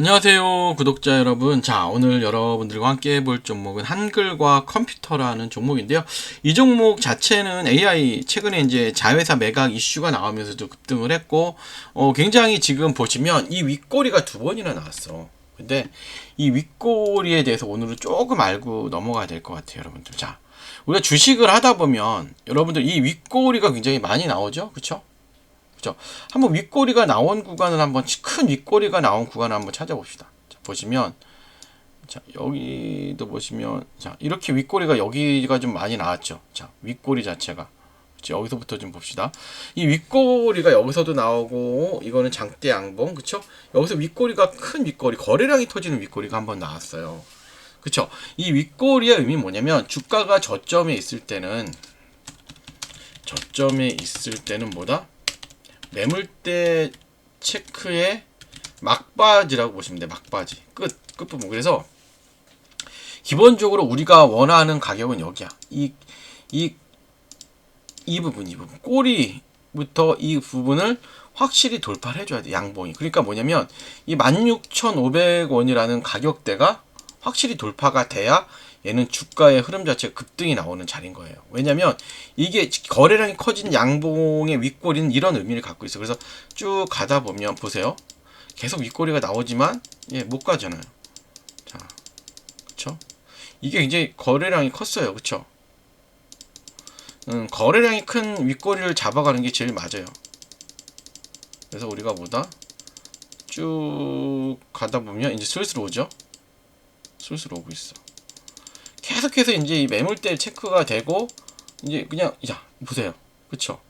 안녕하세요 구독자 여러분. 자 오늘 여러분들과 함께 볼 종목은 한글과 컴퓨터라는 종목인데요. 이 종목 자체는 AI 최근에 이제 자회사 매각 이슈가 나오면서도 급등을 했고 어, 굉장히 지금 보시면 이 윗꼬리가 두 번이나 나왔어. 근데 이 윗꼬리에 대해서 오늘은 조금 알고 넘어가야 될 것 같아요 여러분들. 자 우리가 주식을 하다 보면 여러분들 이 윗꼬리가 굉장히 많이 나오죠? 그쵸 그죠? 한번 윗꼬리가 나온 구간을 한번 큰 윗꼬리가 나온 구간을 한번 찾아봅시다. 자, 보시면 자, 여기도 보시면 자, 이렇게 윗꼬리가 여기가 좀 많이 나왔죠. 자, 윗꼬리 자체가 그쵸? 여기서부터 좀 봅시다. 이 윗꼬리가 여기서도 나오고 이거는 장대 양봉 그쵸? 여기서 윗꼬리가 큰 윗꼬리 거래량이 터지는 윗꼬리가 한번 나왔어요. 그쵸? 이 윗꼬리의 의미 뭐냐면 주가가 저점에 있을 때는 저점에 있을 때는 뭐다? 매물대 체크의 막바지라고 보시면 돼요. 막바지. 끝, 끝부분. 그래서 기본적으로 우리가 원하는 가격은 여기야. 이, 이, 이 부분, 이 부분. 꼬리부터 이 부분을 확실히 돌파를 해줘야 돼. 양봉이. 그러니까 뭐냐면 이 16,500원이라는 가격대가 확실히 돌파가 돼야 얘는 주가의 흐름 자체가 급등이 나오는 자리인 거예요. 왜냐면 이게 거래량이 커진 양봉의 윗꼬리는 이런 의미를 갖고 있어요. 그래서 쭉 가다 보면 보세요. 계속 윗꼬리가 나오지만 예, 못 가잖아요. 자, 그쵸? 이게 굉장히 거래량이 컸어요. 그쵸? 음, 거래량이 큰 윗꼬리를 잡아가는 게 제일 맞아요. 그래서 우리가 뭐다? 쭉 가다 보면 이제 슬슬 오죠? 슬슬 오고 있어. 계속해서 이제 이 매물대 체크가 되고 이제 그냥 야 보세요. 그쵸?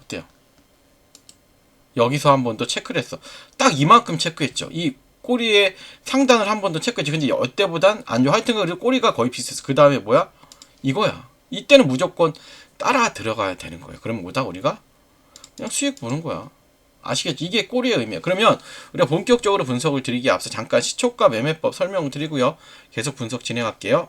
어때요? 여기서 한 번 더 체크를 했어. 딱 이만큼 체크했죠. 이 꼬리에 상단을 한 번 더 체크했지. 근데 이때보단 안 좋아. 하여튼 그래도 꼬리가 거의 비슷했어. 그 다음에 뭐야? 이거야. 이때는 무조건 따라 들어가야 되는 거예요. 그러면 뭐다 우리가 그냥 수익 보는 거야. 아시겠죠? 이게 꼬리의 의미야. 그러면 우리가 본격적으로 분석을 드리기에 앞서 잠깐 시초가 매매법 설명을 드리고요. 계속 분석 진행할게요.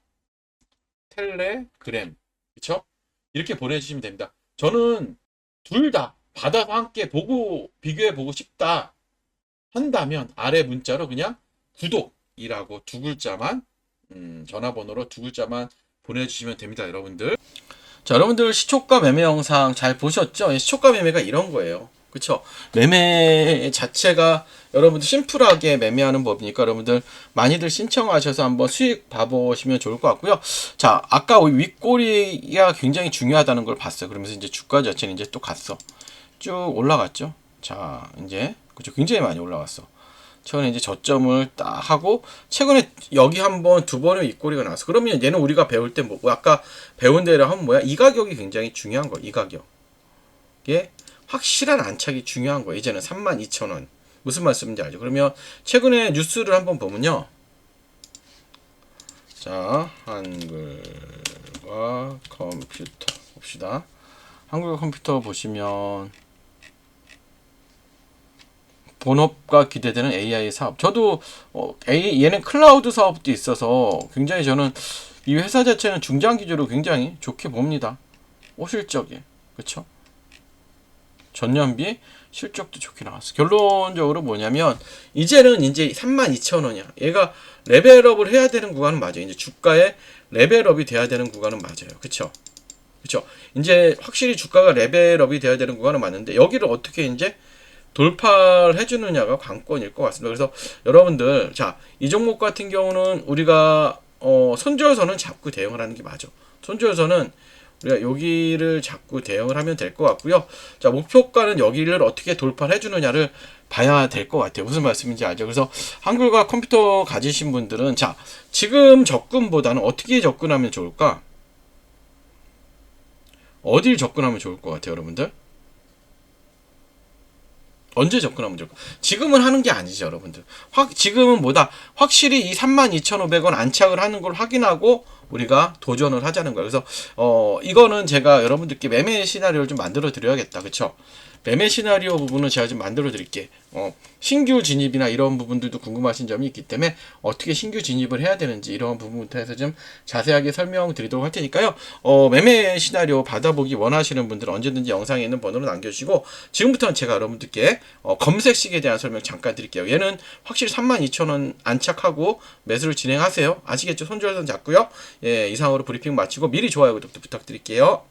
텔레그램, 그쵸? 이렇게 보내주시면 됩니다. 저는 둘 다 받아서 함께 보고, 비교해 보고 싶다 한다면 아래 문자로 그냥 구독이라고 두 글자만, 음, 전화번호로 두 글자만 보내주시면 됩니다, 여러분들. 자, 여러분들 시초가 매매 영상 잘 보셨죠? 예, 시초가 매매가 이런 거예요. 그쵸? 매매 자체가 여러분들 심플하게 매매하는 법이니까 여러분들 많이들 신청하셔서 한번 수익 봐보시면 좋을 것 같고요. 자, 아까 윗꼬리가 굉장히 중요하다는 걸 봤어요. 그러면서 이제 주가 자체는 이제 또 갔어. 쭉 올라갔죠. 자, 이제 그죠? 굉장히 많이 올라갔어. 최근에 이제 저점을 딱 하고 최근에 여기 한번 두 번의 윗꼬리가 나왔어. 그러면 얘는 우리가 배울 때뭐 아까 배운 대로 하면 뭐야? 이 가격이 굉장히 중요한 거야. 이 가격. 이게 확실한 안착이 중요한 거예요. 이제는 32,000원. 무슨 말씀인지 알죠? 그러면 최근에 뉴스를 한번 보면요. 자, 한글과 컴퓨터 봅시다. 한글과 컴퓨터 보시면 본업과 기대되는 AI 사업. 저도 어, A, 얘는 클라우드 사업도 있어서 굉장히 저는 이 회사 자체는 중장기적으로 굉장히 좋게 봅니다. 오실적에 그렇죠? 전년비 실적도 좋게 나왔어. 결론적으로 뭐냐면 이제는 이제 32,000원이야. 얘가 레벨업을 해야 되는 구간은 맞아요. 이제 주가에 레벨업이 돼야 되는 구간은 맞아요. 그렇죠? 그렇죠? 이제 확실히 주가가 레벨업이 돼야 되는 구간은 맞는데 여기를 어떻게 이제 돌파를 해주느냐가 관건일 것 같습니다. 그래서 여러분들 자 이 종목 같은 경우는 우리가 어, 손절선은 잡고 대응을 하는 게 맞아. 손절선은 우리가 여기를 잡고 대응을 하면 될 것 같고요. 자 목표가는 여기를 어떻게 돌파를 해주느냐를 봐야 될 것 같아요. 무슨 말씀인지 알죠? 그래서 한글과 컴퓨터 가지신 분들은 자 지금 접근보다는 어떻게 접근하면 좋을까? 어딜 접근하면 좋을 것 같아요, 여러분들? 언제 접근하면 좋을까? 지금은 하는 게 아니죠, 여러분들. 확, 지금은 뭐다? 확실히 이 32,500원 안착을 하는 걸 확인하고 우리가 도전을 하자는 거예요. 그래서, 어, 이거는 제가 여러분들께 매매 시나리오를 좀 만들어 드려야겠다. 그쵸? 매매 시나리오 부분은 제가 좀 만들어 드릴게. 어, 신규 진입이나 이런 부분들도 궁금하신 점이 있기 때문에 어떻게 신규 진입을 해야 되는지 이런 부분부터 해서 좀 자세하게 설명드리도록 할 테니까요. 어, 매매 시나리오 받아보기 원하시는 분들은 언제든지 영상에 있는 번호로 남겨주시고 지금부터는 제가 여러분들께 어, 검색식에 대한 설명 잠깐 드릴게요. 얘는 확실히 32,000원 안착하고 매수를 진행하세요. 아시겠죠? 손절선 잡고요. 예, 이상으로 브리핑 마치고 미리 좋아요 구독도 부탁드릴게요.